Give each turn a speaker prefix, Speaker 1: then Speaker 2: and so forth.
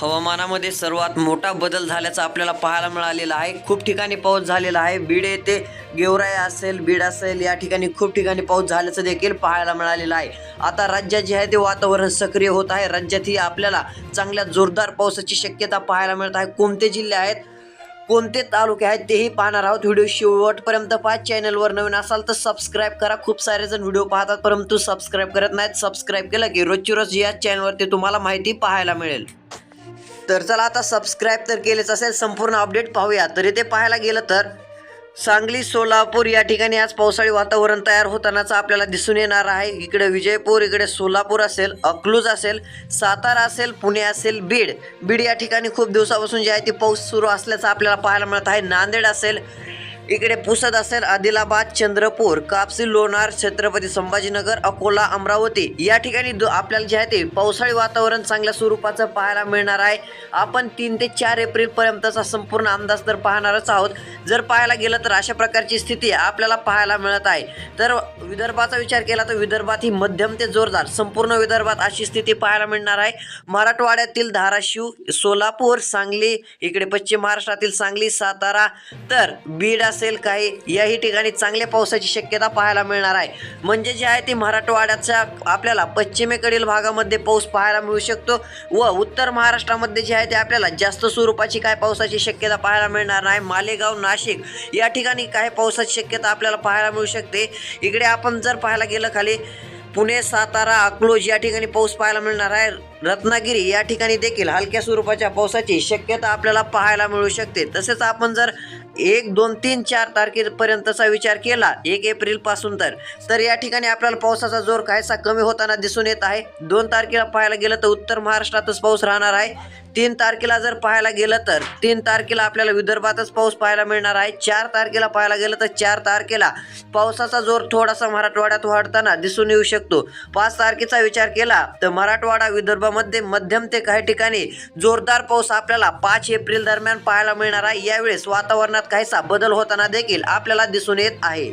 Speaker 1: हवामानामध्ये सर्वात मोठा बदल झाल्याचा आपल्याला पाहायला मिळालेला आहे. खूप ठिकाणी पाऊस झालेला आहे. बीड येथे गेवराई असेल बीड असेल या ठिकाणी खूप ठिकाणी पाऊस झाल्याचं देखील पाहायला मिळालेलं आहे. आता राज्यात जे आहे ते वातावरण सक्रिय होत आहे. राज्यातही आपल्याला चांगल्या जोरदार पावसाची शक्यता पाहायला मिळत आहे. कोणते जिल्हे आहेत कोणते तालुके आहेत तेही पाहणार आहोत. व्हिडिओ शेवटपर्यंत पहा. चॅनलवर नवीन असाल तर सबस्क्राईब करा. खूप सारे जण व्हिडिओ पाहतात परंतु सबस्क्राईब करत नाहीत. सबस्क्राईब केलं की रोजची रोज या चॅनलवरती तुम्हाला माहिती पाहायला मिळेल. तर चला आता सबस्क्राईब तर केलेच असेल संपूर्ण अपडेट पाहूया. तर इथे पाहायला गेलं तर सांगली सोलापूर या ठिकाणी आज पावसाळी वातावरण तयार होतानाचा आपल्याला दिसून येणार आहे. इकडे विजयपूर इकडे सोलापूर असेल अकलूज असेल सातारा असेल पुणे असेल बीड. बीड या ठिकाणी खूप दिवसापासून जे आहे ती पाऊस सुरू असल्याचं आपल्याला पाहायला मिळत आहे. नांदेड असेल इकडे पुसद असेल आदिलाबाद चंद्रपूर कापसी लोणार छत्रपती संभाजीनगर अकोला अमरावती. या ठिकाणी आपल्याला जे आहे ते पावसाळी वातावरण चांगल्या स्वरूपाचं पाहायला मिळणार आहे. आपण तीन ते चार एप्रिल पर्यंतचा संपूर्ण अंदाज तर पाहणारच आहोत. जर पाहायला गेलं तर अशा प्रकारची स्थिती आपल्याला पाहायला मिळत आहे. तर विदर्भाचा विचार केला तर विदर्भात ही मध्यम ते जोरदार संपूर्ण विदर्भात अशी स्थिती पाहायला मिळणार आहे. मराठवाड्यातील धाराशिव सोलापूर सांगली इकडे पश्चिम महाराष्ट्रातील सांगली सातारा तर बीड असेल असेल काही याही ठिकाणी चांगल्या पावसाची शक्यता पाहायला मिळणार आहे. म्हणजे जे आहे ते मराठवाड्याच्या आपल्याला पश्चिमेकडील भागामध्ये पाऊस पाहायला मिळू शकतो व उत्तर महाराष्ट्रामध्ये जे आहे ते आपल्याला जास्त स्वरूपाची काय पावसाची शक्यता पाहायला मिळणार नाही. मालेगाव नाशिक या ठिकाणी काय पावसाची शक्यता आपल्याला पाहायला मिळू शकते. इकडे आपण जर पाहायला गेलं खाली पुणे सातारा अकलोज या ठिकाणी पाऊस पाहायला मिळणार आहे. रत्नागिरी या ठिकाणी देखील हलक्या स्वरूपाच्या पावसाची शक्यता आपल्याला पाहायला मिळू शकते. तसेच आपण जर एक दोन तीन चार तारखेपर्यंतचा विचार केला. एक एप्रिलपासून तर. तर या ठिकाणी आपल्याला पावसाचा जोर काहीसा कमी होताना दिसून येत आहे. दोन तारखेला पाहायला गेलं तर उत्तर महाराष्ट्रातच पाऊस राहणार आहे. तीन तारखेला जर पाहायला गेलं तर तीन तारखेला आपल्याला विदर्भातच पाऊस पाहायला मिळणार आहे. चार तारखेला पाहायला गेलं तर चार तारखेला पावसाचा जोर थोडासा मराठवाड्यात वाढताना दिसून येऊ शकतो. पाच तारखेचा विचार केला तर मराठवाडा विदर्भामध्ये मध्यम ते काही ठिकाणी जोरदार पाऊस आपल्याला पाच एप्रिल दरम्यान पाहायला मिळणार आहे. यावेळेस वातावरणात काहीसा बदल होताना देखील आपल्याला दिसून येत आहे.